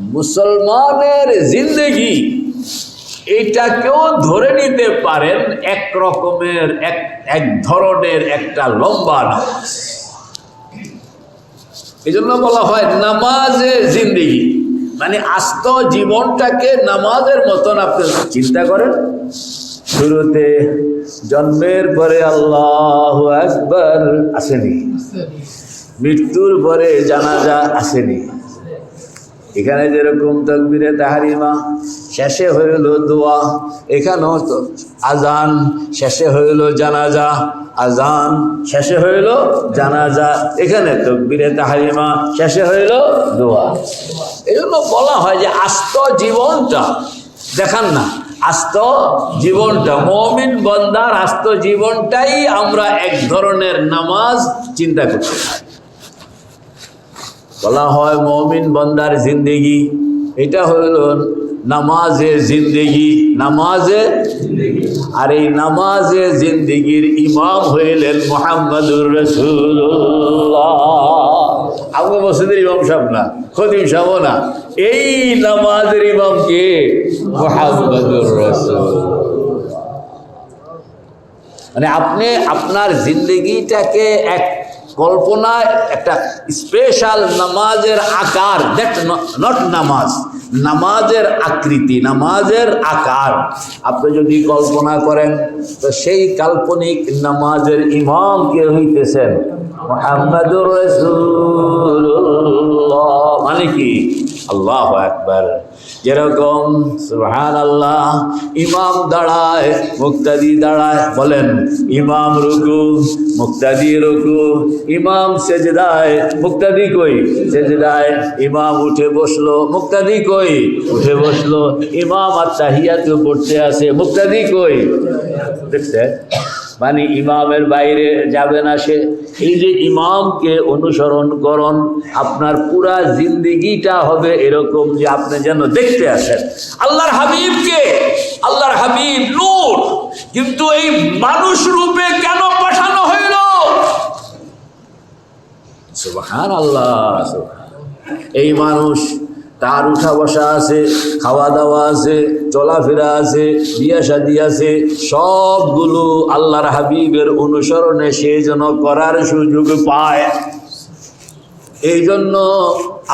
মুসলমানের জিন্দগি এইটাকেও ধরে নিতে পারেন এক রকমের এক এক ধরনের একটা লম্বা নামাজ। এই জন্য বলা হয় নামাজে জিন্দিগি। মানে আস্ত জীবনটাকে নামাজের মতন আপনি চিন্তা করেন। শুরুতে জন্মের পরে আল্লাহ একবার আসেনি। মৃত্যুর পরে জানাজা আসেনি। এখানে যেরকম তকবিরে তাহারিমা, শেষে হইল দোয়া। এখানেও তো আজান, শেষে হইল জানাজা, আজান, শেষে হইল জানাজা। এখানে তকবিরে তাহারিমা, শেষে হইল দোয়া। এই বলা হয় যে আস্ত জীবনটা, দেখান না, আস্ত জীবনটা, মমিন বন্দার আস্ত জীবনটাই আমরা এক ধরনের নামাজ চিন্তা করতে পারি। বলা হয় মমিন বন্দার জিন্দেগি। এটা হইল নামাজে জিন্দেগি। নামাজে আর এই নামাজে জিন্দেগির ইমাম হইলেন মোহাম্মদুর রসুল্লাহ আবু মসজিদের ইমাম সাহেব না খদিম সাহেব না। এই নামাজের ইমাম কে? মোহাম্মদুর রসুল মানে আপনি আপনার জিন্দগিটাকে এক কল্পনায় একটা স্পেশাল নামাজের আকার দ্যাট নট নামাজ, নামাজের আকৃতি, নামাজের আকার। আপনি যদি কল্পনা করেন, তো সেই কাল্পনিক নামাজের ইমাম কে হইতেছেন? মোহাম্মদুর রসুল্লাহ মানে কি? আল্লাহ একবার যেরকম সুহান আল্লাহ ইমাম দাঁড়ায়, মুক্তাদি দাঁড়ায়, বলেন, ইমাম রুকু, মুক্তাদি রুকু, ইমাম সেজদায়, মুক্তাদি কই? সেজদায়, ইমাম উঠে বসল, মুক্তাদি কই? উঠে বসল, ইমাম আর তাহিয়াতে পড়তে আসে মুক্তাদি কই? দেখছে মানে ইমামের বাইরে যাবে না সে। এই যে ইমামকে অনুসরণ করন, আপনার পুরা জিন্দিগিটা হবে এরকম যে আপনি যেন দেখতে আসেন। আল্লাহর হাবিবকে, আল্লাহর হাবিব নূর। কিন্তু এই মানুষ রূপে কেন পাঠানো হইল? আল্লাহ এই মানুষ তার উঠা বসা আছে, খাওয়া দাওয়া আছে, চলাফেরা আছে, বিয়া শাদি আছে, সবগুলো আল্লাহর হাবিবের অনুসরণে সে যেন করার সুযোগ পায়। এই জন্য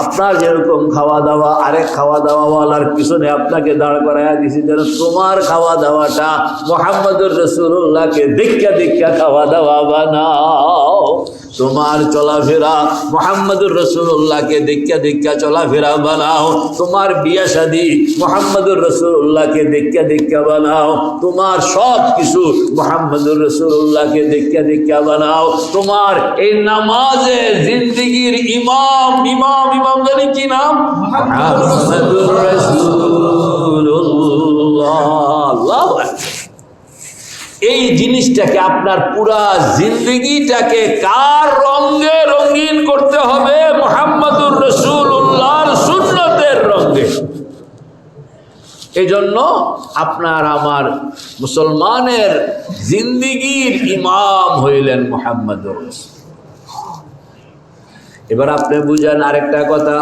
আপনার যেরকম খাওয়া দাওয়া, আরেক খাওয়া দাওয়াওয়ালার পিছনে আপনাকে দাঁড় করাইয়া দিছি যেন তোমার খাওয়া দাওয়াটা মোহাম্মদুর রসুল্লাহকে দেখা দেখা খাওয়া দাওয়া বানাও। তোমার চলাফেরা মোহাম্মদুর রসুল্লাহকে দেখা দেখা চলাফেরা বানাও। তোমার বিয়া শাদি মোহাম্মদুর রসুল্লাহকে দেখা দেখা বানাও। তোমার সব কিছু মোহাম্মদুর রসুল্লাহকে দেখা দেখা বানাও। তোমার এই নামাজে জিন্দগির ইমাম ইমাম ইমাম জানি কি নাম? মোহাম্মদুর জিনিসটাকে আপনার পুরা জিন্দগিটাকে কার রঙে রঙিন করতে হবে? মোহাম্মদুর রসুল্লাহর সুন্নতের রঙে। এই জন্য আপনার আমার মুসলমানের জিন্দিগির ইমাম হইলেন মোহাম্মদুর রসুল। এবার আপনি বুঝেন আরেকটা কথা,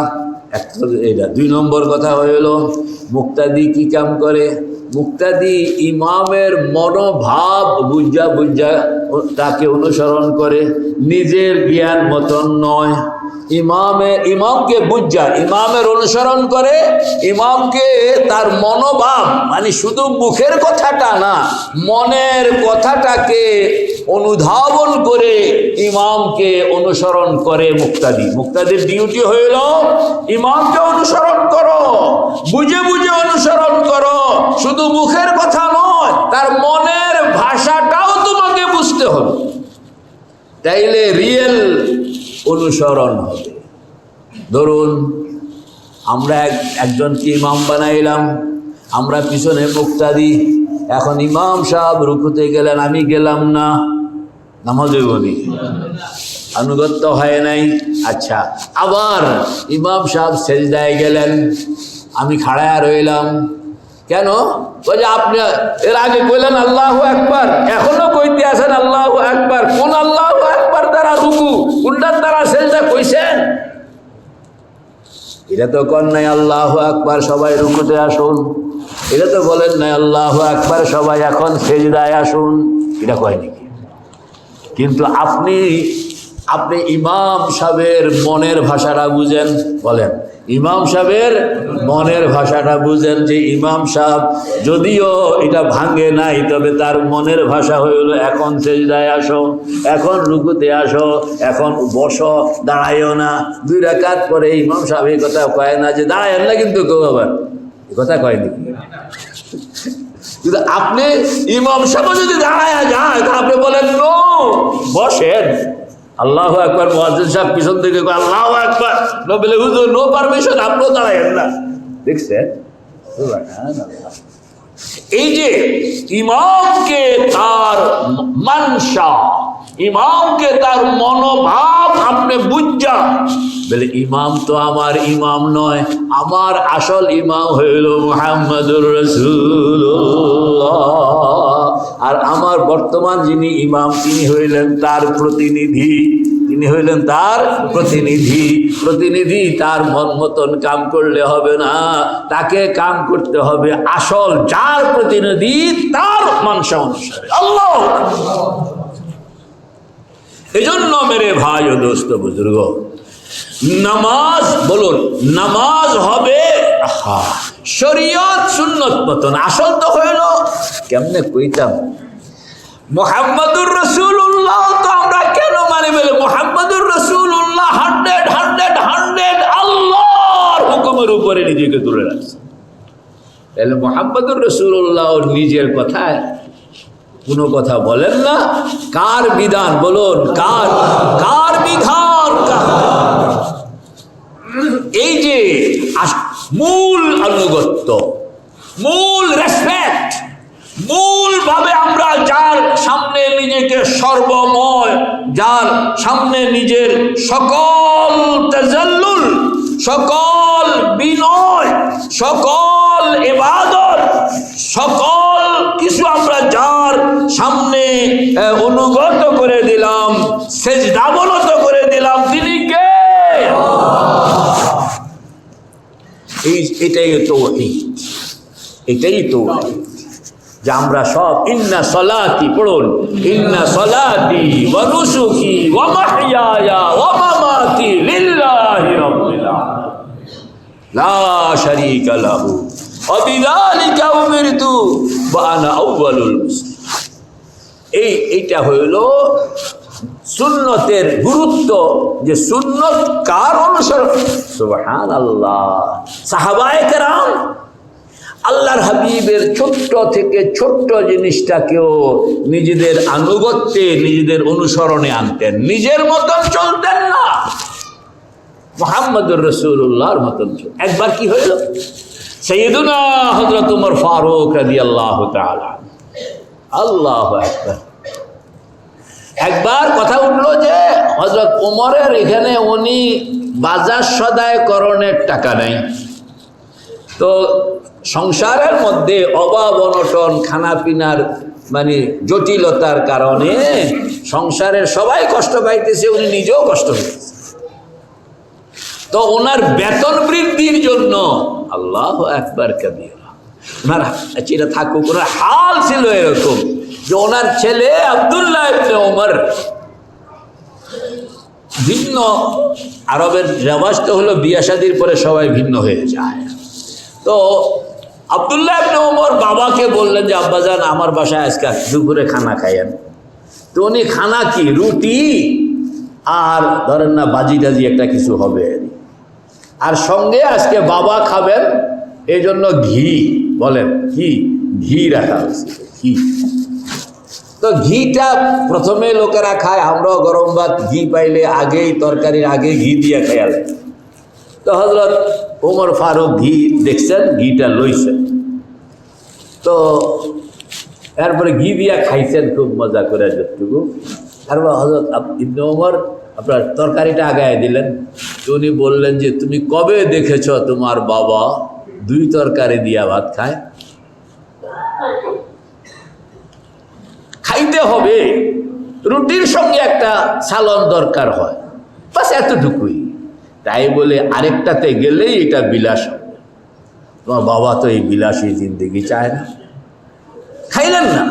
একটা, এটা দুই নম্বর কথা হইল, মুক্তাদি কি কাম করে? মুক্তাদি ইমামের মনোভাব বুঝা বুঝা তাকে অনুসরণ করে নিজের জ্ঞান মতন নয়। ইমামে, ইমামকে বুঝা ইমামের অনুসরণ করে, ইমামকে তার মনোভাব মানে শুধু মুখের কথাটা না, মনের কথাটাকে অনুধাবন করে ইমামকে অনুসরণ করে মুক্তাদি। মুক্তাদির ডিউটি হইল, ইমামকে অনুসরণ করো, বুঝে বুঝে অনুসরণ করো, শুধু মুখের কথা নয়, তার মনের ভাষাটাও তোমাকে বুঝতে হবে। তাইলে রিয়েল অনুসরণ হবে। ধরুন, আমরা এক, একজনকে ইমাম বানাইলাম, আমরা পিছনে মুক্তাদি, এখন ইমাম সাহেব রুকুতে গেলেন, আমি গেলাম না, নামাজে বলি আনুগত্য হয় নাই আচ্ছা আবার ইমাম সাহেব সেজদায় গেলেন, আমি খাড়ায় রইলাম। কেন? ওই যে আপনি, এর আগে কইলেন আল্লাহ একবার এখনও কইতে আছেন আল্লাহ একবার কোন আল্লাহ এটা তো কন নাই, আল্লাহ আকবার, সবাই রুকুতে আসুন। এটা তো বলেন নাই, আল্লাহ আকবার, সবাই এখন সেজদায় আসুন। এটা কয় নাকি? কিন্তু আপনি আপনি ইমাম সাহেবের মনের ভাষাটা বুঝেন, বলেন। ইমাম সাহেবের মনের ভাষাটা বুঝেন যে ইমাম সাহেব যদিও এটা ভাঙে নাই, তবে তার মনের ভাষা হইল, এখন সেজদায় আসো, এখন রুকুতে আসো, এখন বসো দাঁড়াইও না। দুই রাকাত পরে ইমাম সাহেব এই কথা কয় না যে দাঁড়ায় না কিন্তু কেউ আবার। কথা কয় নাকি কিন্তু আপনি ইমাম সাহেব যদি দাঁড়ায় যায় তা আপনি বলেন, নো, বসেন। আল্লাহ একবার মহাজন সাহেব পিছন থেকে আল্লাহ একবার নো বলে হুজুর, নো পারমিশন, আপনিও দাঁড়ায়েন না। দেখছেন? এই যে ইমামকে তার মানসা, ইমামকে তার মনোভাব আপনি বুঝা, বলে, ইমাম তো আমার ইমাম নয়, আমার আসল ইমাম হইল মোহাম্মদুর রসুল্লাহ আর আমার বর্তমান যিনি ইমাম, তিনি হইলেন তার প্রতিনিধি। তিনি হইলেন তার প্রতিনিধি। প্রতিনিধি তার মন মতন কাম করলে হবে না। তাকে কাম করতে হবে আসল, যার প্রতিনিধি তার মানসা অনুসারে। এজন্য মেরে ভাই ও দোস্ত বুজুর্গ, নামাজ বলুন, নামাজ হবে শরীয়ত সুন্নত মতন, আসল তো হইল কেমনে কইতাম? মোহাম্মদুর রসুল্লাহ তো আমরা কেন মানি বলে মোহাম্মদুর রসুল্লাহ হান্ড্রেড হান্ড্রেড হান্ড্রেড আল্লাহর হুকুমের উপরে নিজেকে তুলে রাখছে। তাহলে মোহাম্মদুর রসুল্লাহ নিজের কথায় কোনো কথা বলেন না। কার বিধান? বলুন, কার? কার বিধান? এই যে মূল আনুগত্য, মূল রেসপেক্ট মূল ভাবে আমরা যার সামনে নিজেকে সর্বময়, যার সামনে নিজের সকল তাজাল্লুল, সকল বিনয়, সকল এবাদত সকল কিছু আমরা যার সামনে অনুগত করে দিলাম সেজদাবনত করে দিলাম, তিনি কে? এটাই তো এটাই তো যে আমরা সব, ইন্না সলাতি পড়ুন, ইন্না সলাতি ওয়া নুসুকি ওয়া মাহইয়ায়া লিল্লাহি রাব্বিল আলামিন। লা শারীকা লাহু ওয়া উমিরতু ওয়া আনা এই, এইটা হইল সুন্নতের গুরুত্ব, যে সুন্নত কার অনুসরণ? সুবহান আল্লাহ সাহাবায়ে কেরাম আল্লাহর হাবিবের ছোট্ট থেকে ছোট্ট জিনিসটাকেও নিজেদের আনুগত্যে, নিজেদের অনুসরণে আনতেন। নিজের মতন চলতেন না। মোহাম্মদুর রসুল্লাহর মতন একবার কি হইল? সৈয়দুনা হজরত উমর ফারুক রাদি আল্লাহ আল্লাহ একবার একবার কথা উঠল যে হজরত উমরের এখানে উনি বাজার সদায়করণের টাকা নেই। তো সংসারের মধ্যে অভাব অনটন খানাপিনার মানে জটিলতার কারণে সংসারের সবাই কষ্ট পাইতেছে উনি নিজেও কষ্ট পাইতেছে। তো ওনার বেতন বৃদ্ধির জন্য আল্লাহ একবার কাবিরা। ওনার আচ্ছা, থাকুক ওনার হাল ছিল এরকম যে ওনার ছেলে আবদুল্লাহ ওমর ভিন্ন আরবের রেওয়াজ তো হলো বিয়া শাদির পরে সবাই ভিন্ন হয়ে যায়। তো আবদুল্লাহ ইবনে ওমর বাবাকে বললেন যে আব্বাজান আমার বাসায় আজকে দুপুরে খানা খাইয়েন। তো উনি খানা কি, রুটি? আর ধরেন না, বাজি টাজি একটা কিছু হবে। আর সঙ্গে আজকে বাবা খাবেন, এই জন্য ঘি, বলেন কি ঘি রাখা হয়েছে, ঘি। তো ঘিটা প্রথমে লোকেরা খায়, আমরাও গরম ভাত, ঘি পাইলে আগেই, তরকারির আগে ঘি দিয়ে খেয়ালে তো হজরত ওমর ফারুক ঘি দেখছেন, ঘিটা লইছেন। তো এরপরে ঘি দিয়া খাইছেন, খুব মজা করে যতটুকু। তারপর হজরত ইবনে ওমর আপনার তরকারিটা আগায় দিলেন। উনি বললেন যে, তুমি কবে দেখেছ তোমার বাবা দুই তরকারি দিয়া ভাত খায়? খাইতে হবে। রুটির সঙ্গে একটা সালন দরকার হয়। বাস এতটুকুই। তাই বলে আরেকটাতে গেলেই এটা বিলাস হবে। তোমার বাবা তো এই বিলাসী জিন্দিগি চায় না। খাইলেন না।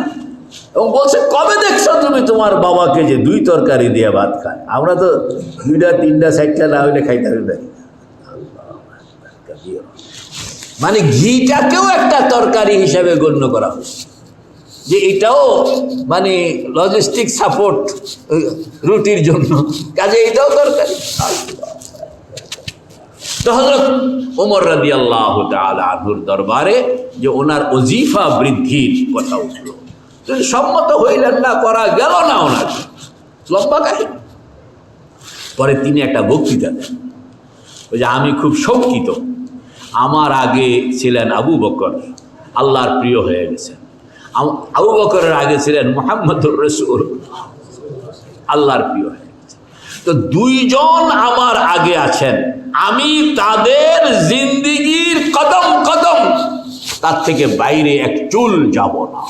এবং বলছে, কবে দেখছ তুমি তোমার বাবাকে যে দুই তরকারি দিয়ে ভাত খায়? আমরা তো দুইটা, তিনটা, চারটা না হইলে খাইতে হবে মানে ঘিটাকেও একটা তরকারি হিসাবে গণ্য করা যে এটাও মানে লজিস্টিক সাপোর্ট রুটির জন্য। কাজে এটাও দরকারি তো হজরত ওমর রাদি আল্লাহ আনহুর দরবারে যে ওনার অজিফা বৃদ্ধির কথা উঠল। সম্মত হইলেন না, করা গেল না ওনার। লম্বা কাহিনী। পরে তিনি একটা বক্তৃতা দেন। ওই যে, আমি খুব শঙ্কিত। আমার আগে ছিলেন আবু বকর, আল্লাহর প্রিয় হয়ে গেছেন। আবু বকরের আগে ছিলেন মোহাম্মদুর রসুল, আল্লাহর প্রিয় হয়ে গেছে তো দুইজন আমার আগে আছেন। আমি তাদের জিন্দিগির কদম কদম, তার থেকে বাইরে এক চুল যাব না।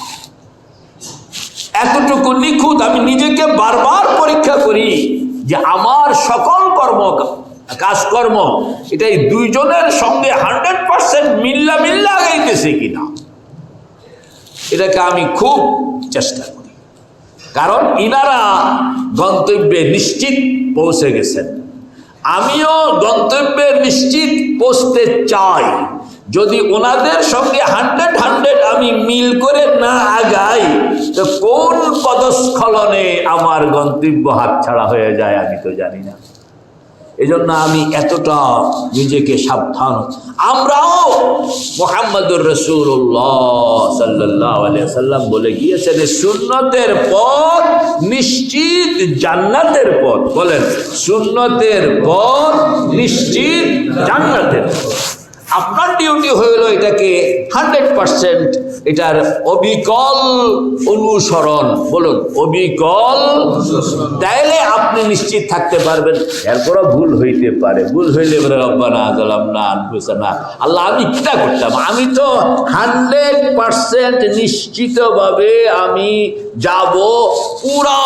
এতটুকু নিখুঁত আমি নিজেকে বারবার পরীক্ষা করি যে আমার সকল কর্ম, কাজকর্ম, এটাই দুইজনের সঙ্গে হান্ড্রেড পার্সেন্ট মিল্লা মিল্লা আগাইতেছে কিনা। এটাকে আমি খুব চেষ্টা করি। কারণ ইনারা গন্তব্যে নিশ্চিত পৌঁছে গেছেন। আমিও গন্তব্যে নিশ্চিত পৌঁছতে চাই। যদি ওনাদের সঙ্গে হান্ড্রেড হান্ড্রেড আমি মিল করে না আগাই, তো কোন পদস্খলনে আমার গন্তব্য হাতছাড়া হয়ে যায় আমি তো জানি না। এজন্য আমি এতটা নিজেকে সাবধান। আমরাও মোহাম্মদুর রসুল্লাহ সাল্লাহ সাল্লাম বলে গিয়েছেন সুন্নতের পথ নিশ্চিত, জান্নাতের পথ। বলেন, সুন্নতের পথ নিশ্চিত, জান্নাতের পথ। ডিউটি হইল এটাকে হান্ড্রেড পার্সেন্ট এটার অবিকল অনুসরণ। বলুন, অবিকল তাইলে আপনি নিশ্চিত থাকতে পারবেন। এরপরও ভুল হইতে পারে। ভুল হইলে এবারে রব্বানা আজলাম না আল্লাহ, আমি কিটা করতাম? আমি তো হান্ড্রেড পার্সেন্ট নিশ্চিতভাবে আমি যাব, পুরা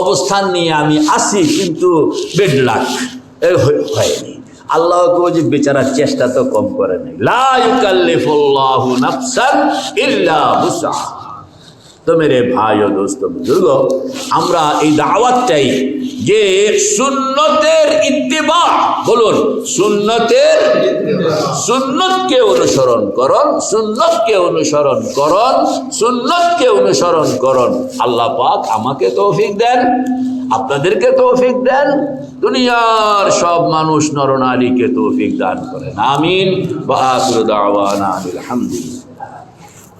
অবস্থান নিয়ে আমি আসি কিন্তু বেড লাখ হয়নি। আল্লাহকে যে বেচারার চেষ্টা তো কম করে নেই। তো মেরে ভাই ও দোস্ত বুজুর্গ, আমরা এই দাওয়াতটাই যে সুন্নতের ইত্তেবা বলুন, সুন্নতের সুন্নতকে অনুসরণ করন, সুন্নতকে অনুসরণ করন, সুন্নতকে অনুসরণ করন। আল্লাহ পাক আমাকে তৌফিক দেন, আপনাদেরকে তৌফিক দেন দুনিয়ার সব মানুষ নরনারীকে তৌফিক দান করেন। আমিন। বা দাওয়ান দাওয়ানা আলহামদুলিল্লাহ